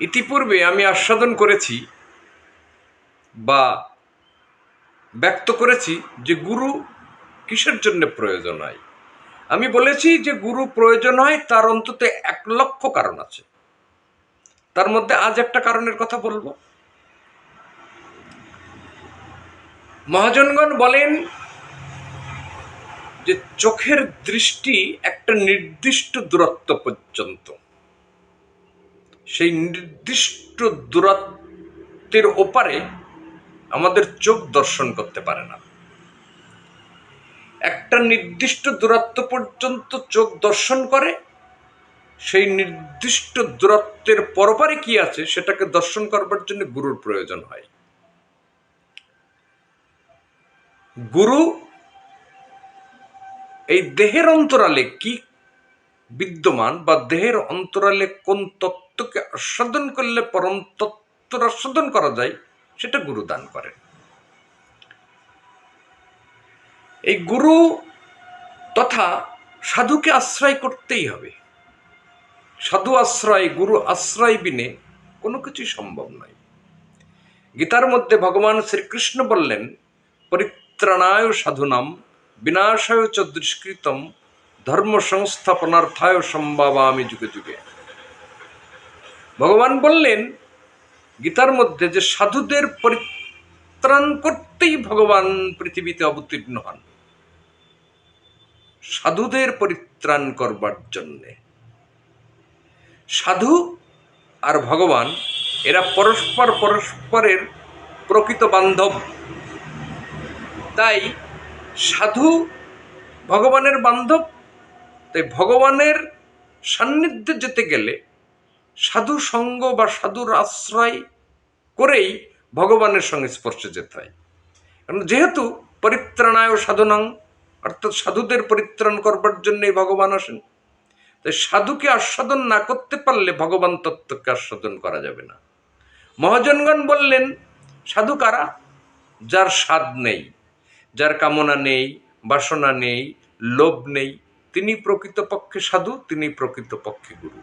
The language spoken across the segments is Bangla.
ইতিপূর্বে আমি আস্বাদন করেছি বা ব্যক্ত করেছি যে গুরু কিসের জন্য প্রয়োজন হয়। আমি বলেছি যে গুরু প্রয়োজন হয় তার অন্তত এক লক্ষ কারণ আছে। তার মধ্যে আজ একটা কারণের কথা বলব। মহাজনগণ বলেন যে চোখের দৃষ্টি একটা নির্দিষ্ট দূরত্ব পর্যন্ত। সেই নির্দিষ্ট দূরত্বের ওপারে আমাদের চোখ দর্শন করতে পারে না। একটা নির্দিষ্ট দূরত্ব পর্যন্ত চোখ দর্শন করে, সেই নির্দিষ্ট দূরত্বের পরপারে কি আছে সেটাকে দর্শন করবার জন্য গুরুর প্রয়োজন হয়। গুরু এই দেহের অন্তরালে কি বিদ্যমান বা দেহের অন্তরালে কোন তত্ত্বকে আস্বাদন করলে পরম তত্ত্ব আস্বাদন করা যায়, সেটা গুরু দান করেন। এই গুরু তথা সাধুকে আশ্রয় করতেই হবে। সাধু আশ্রয়, গুরু আশ্রয় বিনে কোনো কিছুই সম্ভব নয়। গীতার মধ্যে ভগবান শ্রীকৃষ্ণ বললেন, পরিত্রাণায় সাধুনাম, বিনাশায় চ দুষ্কৃতম ধর্ম সংস্থাপনার্থায় সম্ভাবামি যুগে যুগে। ভগবান বললেন, গীতার মধ্যে যে সাধুদের পরিত্রাণ করতেই ভগবান পৃথিবীতে অবতীর্ণ হন। সাধুদের পরিত্রাণ করবার জন্যে। সাধু আর ভগবান, এরা পরস্পর পরস্পরের প্রকৃত বান্ধব। তাই সাধু ভগবানের বান্ধব, তাই ভগবানের সান্নিধ্যে যেতে গেলে সাধু সঙ্গ বা সাধুর আশ্রয় করেই ভগবানের সঙ্গে স্পর্শে যেতে হয়। কারণ যেহেতু পরিত্রাণায় সাধনাং, অর্থাৎ সাধুদের পরিত্রাণ করবার জন্যই ভগবান আসেন, তাই সাধুকে আস্বাদন না করতে পারলে ভগবান তত্ত্বকে আস্বাদন করা যাবে না। মহাজনগণ বললেন, সাধু কারা? যার স্বাদ নেই, যার কামনা নেই, বাসনা নেই, লোভ নেই, তিনি প্রকৃতপক্ষে সাধু, তিনি প্রকৃতপক্ষে গুরু।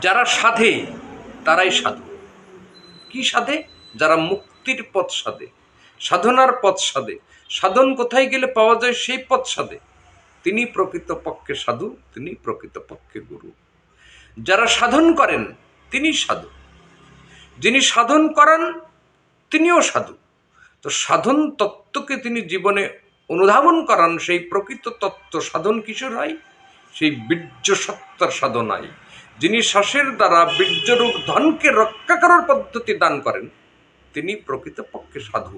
যারা সাধে, তারাই সাধু। কি সাধে? যারা মুক্তির পথ সাধে, সাধনার পথ সাধে, সাধন কোথায় গেলে পাওয়া যায় সেই পথ সাধে। তিনি প্রকৃতপক্ষে সাধু, তিনি প্রকৃতপক্ষে গুরু। যারা সাধন করেন, তিনি সাধু। যিনি সাধন করান, তিনিও সাধু। তো সাধন তত্ত্বকে তিনি জীবনে অনুধাবন করান, সেই প্রকৃত তত্ত্ব সাধন কিশোর হয়? সেই বীর্য সত্তার সাধনায় যিনি শ্বাসের দ্বারা বীর্যরূপ ধনকে রক্ষা করার পদ্ধতি দান করেন তিনি প্রকৃতপক্ষে সাধু।